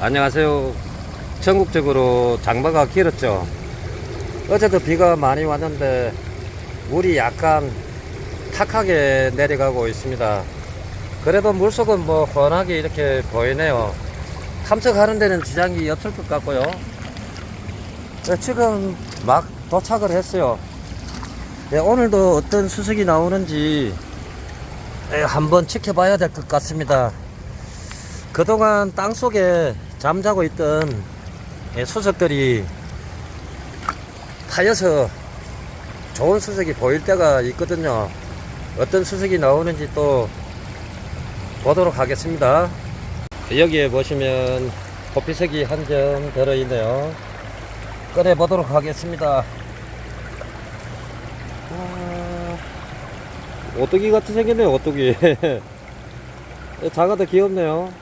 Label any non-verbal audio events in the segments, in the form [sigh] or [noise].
안녕하세요. 전국적으로 장마가 길었죠. 어제도 비가 많이 왔는데 물이 약간 탁하게 내려가고 있습니다. 그래도 물속은 뭐 훤하게 이렇게 보이네요. 탐색하는 데는 지장이 없을 것 같고요. 네, 지금 막 도착을 했어요. 네, 오늘도 어떤 수색이 나오는지 네, 한번 지켜봐야 될 것 같습니다. 그동안 땅 속에 잠자고 있던 예, 수석들이 타여서 좋은 수석이 보일 때가 있거든요. 어떤 수석이 나오는지 또 보도록 하겠습니다. 여기에 보시면 코피색이 한 점 들어있네요. 꺼내 보도록 하겠습니다. 아, 오뚜기 같이 생겼네요, 오뚜기. [laughs] 작아도 귀엽네요.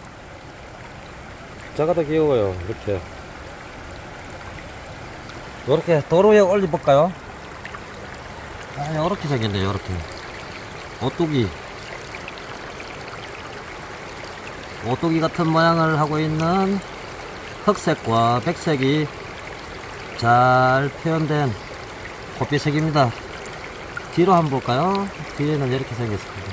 작아도 귀여워요, 이렇게. 이렇게 도로에 올려볼까요? 아, 요렇게 생겼네, 요렇게. 오뚜기. 오뚜기 같은 모양을 하고 있는 흑색과 백색이 잘 표현된 고삐색입니다. 뒤로 한번 볼까요? 뒤에는 이렇게 생겼습니다.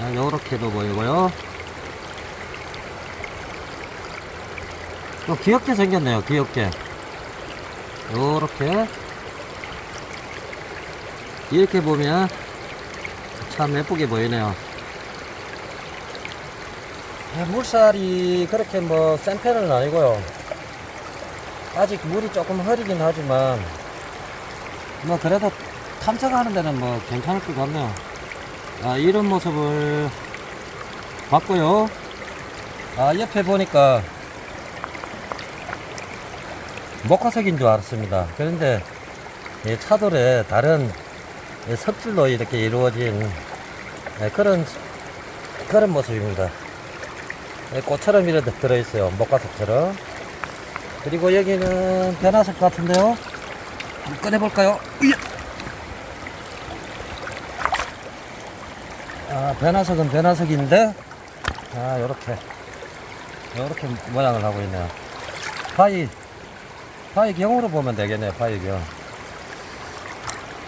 아, 요렇게도 보이고요. 또 귀엽게 생겼네요, 귀엽게. 요렇게. 이렇게 보면 참 예쁘게 보이네요. 아, 물살이 그렇게 뭐 센 편은 아니고요. 아직 물이 조금 흐리긴 하지만 뭐 그래도 탐색하는 데는 뭐 괜찮을 것 같네요. 아, 이런 모습을 봤고요. 아, 옆에 보니까 목화색인 줄 알았습니다. 그런데 이 차돌에 다른 이 석줄로 이렇게 이루어진 예, 그런 그런 모습입니다. 예, 꽃처럼 이렇게 들어있어요. 목화석처럼. 그리고 여기는 변화석 같은데요. 한번 꺼내볼까요? 아, 변화석은 변화석인데, 아, 요렇게, 요렇게 모양을 하고 있네요. 파이, 파이 경으로 보면 되겠네요, 파이 경.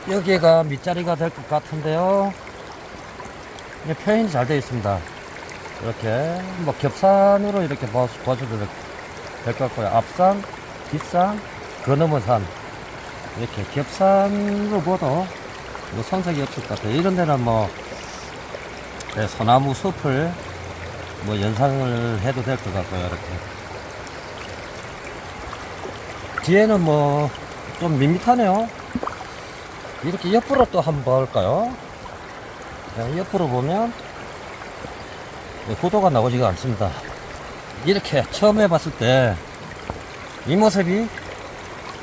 여기가 밑자리가 될 것 같은데요. 예, 표현이 잘 되어 있습니다. 이렇게, 뭐, 겹산으로 이렇게 봐- 봐줘도 될 것 같고요. 앞산, 뒷산, 그 너머 산. 이렇게 겹산으로 봐도 뭐 손색이 없을 것 같아요. 이런 데는 뭐, 네, 소나무 숲을 뭐 연상을 해도 될 것 같고요. 이렇게. 뒤에는 뭐 좀 밋밋하네요. 이렇게 옆으로 또 한번 볼까요? 네, 옆으로 보면 네, 구도가 나오지가 않습니다. 이렇게 처음 해봤을 때 이 모습이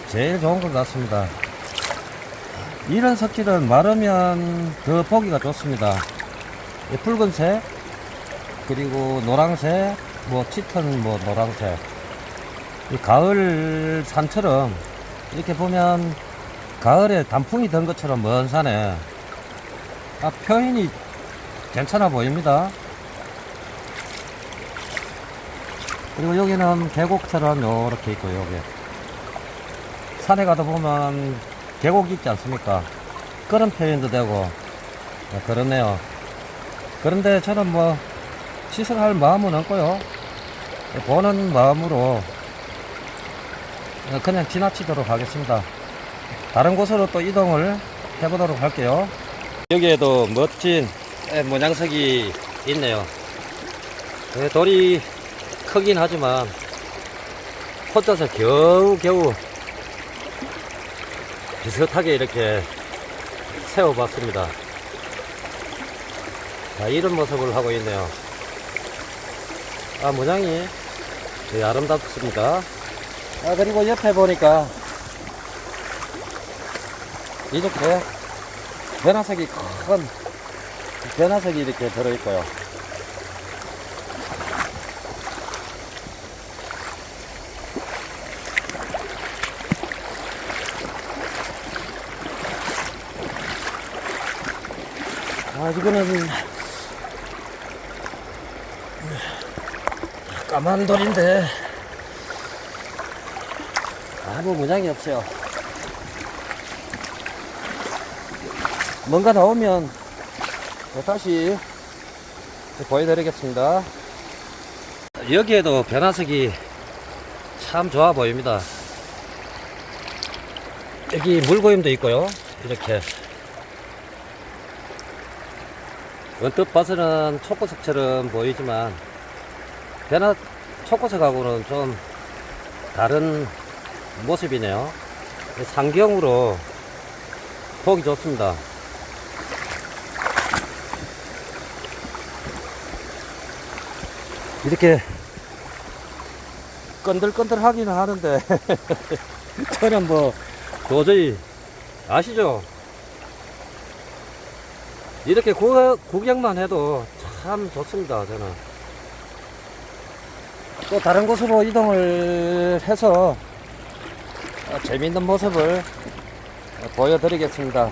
제일 좋은 것 같습니다. 이런 석질은 마르면 더 보기가 좋습니다. 이 붉은색 그리고 노란색 뭐 짙은 뭐 노란색 이 가을 산처럼 이렇게 보면 가을에 단풍이 든 것처럼 먼 산에 아, 표현이 괜찮아 보입니다. 그리고 여기는 계곡처럼 이렇게 있고 여기 산에 가다 보면 계곡 있지 않습니까? 그런 표현도 되고 네, 그렇네요. 그런데 저는 뭐 시설할 마음은 없고요. 보는 마음으로 그냥 지나치도록 하겠습니다. 다른 곳으로 또 이동을 해보도록 할게요. 여기에도 멋진 모양석이 있네요. 네, 돌이 크긴 하지만 혼자서 겨우겨우 비슷하게 이렇게 세워봤습니다. 자, 이런 모습을 하고 있네요. 아, 모양이 되게 아름답습니다. 아, 그리고 옆에 보니까 이렇게 변화색이 큰 변화색이 이렇게 들어있고요. 아, 이거는 까만 돌인데 아무 문양이 없어요. 뭔가 나오면 다시 보여드리겠습니다. 여기에도 변화석이 참 좋아 보입니다. 여기 물고임도 있고요. 이렇게 언뜻 봐서는 초코석처럼 보이지만 변화 초코석하고는 좀 다른 모습이네요. 상경으로 보기 좋습니다. 이렇게 건들건들 하기는 하는데 [laughs] 저는 뭐 도저히 아시죠? 이렇게 구, 구경만 해도 참 좋습니다 저는 또 다른 곳으로 이동을 해서 어, 재미있는 모습을 어, 보여드리겠습니다.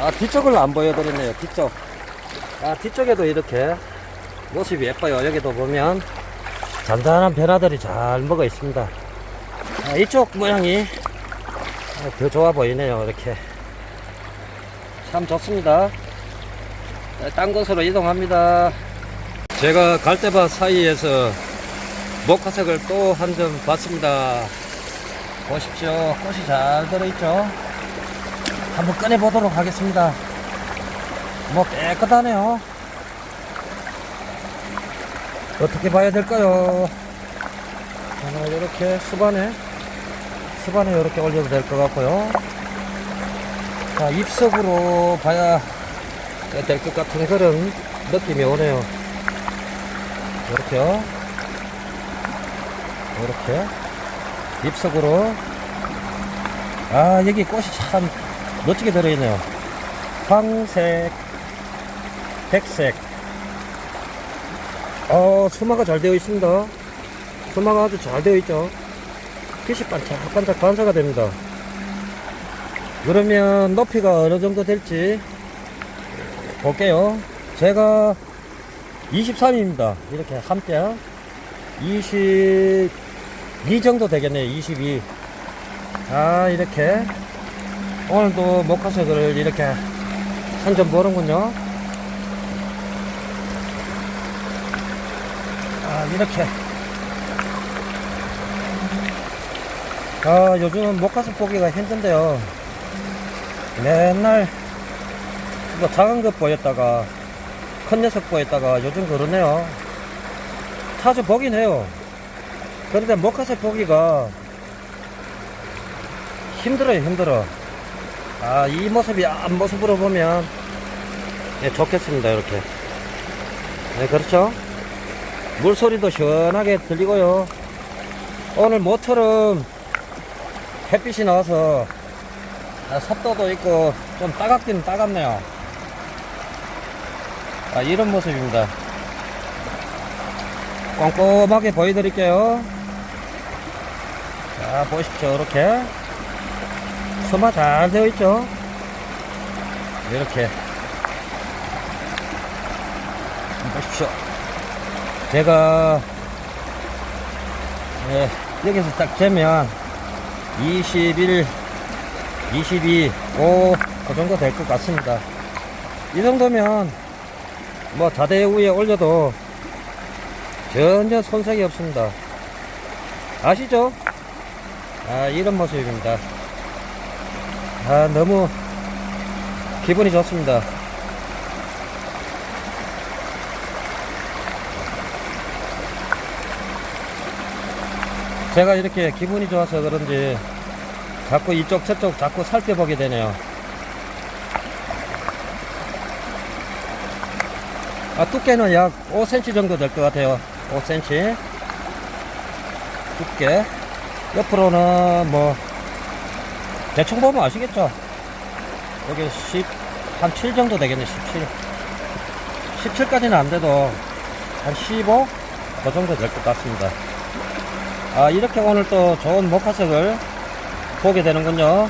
아 뒤쪽을 안 보여드렸네요 뒤쪽. 아 뒤쪽에도 이렇게 모습이 예뻐요. 여기도 보면 잔잔한 변화들이 잘 먹어 있습니다. 아, 이쪽 모양이 어, 더 좋아 보이네요 이렇게. 참 좋습니다. 네, 딴 곳으로 이동합니다. 제가 갈대밭 사이에서 목화색을 또 한 점 봤습니다 보십시오. 꽃이 잘 들어있죠? 한번 꺼내 보도록 하겠습니다. 뭐 깨끗하네요. 어떻게 봐야 될까요? 하나 이렇게 수반에 수반에 이렇게 올려도 될 것 같고요. 자 입석으로 봐야 될 것 같은 그런 느낌이 오네요. 이렇게요. 이렇게 잎석으로. 아 여기 꽃이 참 멋지게 들어있네요. 황색 백색. 어 수마가 잘 되어 있습니다. 수마가 아주 잘 되어 있죠. 빛이 반짝반짝 반사가 됩니다. 그러면 높이가 어느 정도 될지 볼게요. 제가 23입니다. 이렇게 한뼘 22 정도 되겠네요 22 아 이렇게. 오늘도 목화색을 이렇게 한 점 보는군요. 아 이렇게. 아 요즘은 목화색 보기가 힘든데요. 맨날 뭐 작은 것 보였다가 큰 녀석 보였다가 요즘 그러네요. 자주 보긴 해요 그런데 목화색 보기가 힘들어요 힘들어. 아 이 모습이 앞모습으로 보면 예, 좋겠습니다 이렇게. 네 그렇죠? 물소리도 시원하게 들리고요. 오늘 모처럼 햇빛이 나와서 아, 습도도 있고 좀 따갑긴 따갑네요. 아, 이런 모습입니다. 꼼꼼하게 보여드릴게요 자 보십시오. 이렇게. 소마 잘 되어 있죠? 이렇게. 보십시오. 제가 예, 여기서 딱 재면 21 22 5그 정도 될 것 같습니다. 이 정도면 뭐 자대 위에 올려도 전혀 손색이 없습니다. 아시죠? 아 이런 모습입니다. 아 너무 기분이 좋습니다. 제가 이렇게 기분이 좋아서 그런지 자꾸 이쪽 저쪽 자꾸 살펴보게 되네요. 아, 두께는 약 5cm 정도 될 것 같아요. 5cm 두께 옆으로는 뭐 대충 보면 아시겠죠? 여기 10, 한 7 정도 되겠네 17 17까지는 안 돼도 한 15? 그 정도 될 것 같습니다. 아 이렇게 오늘 또 좋은 목화석을 보게 되는군요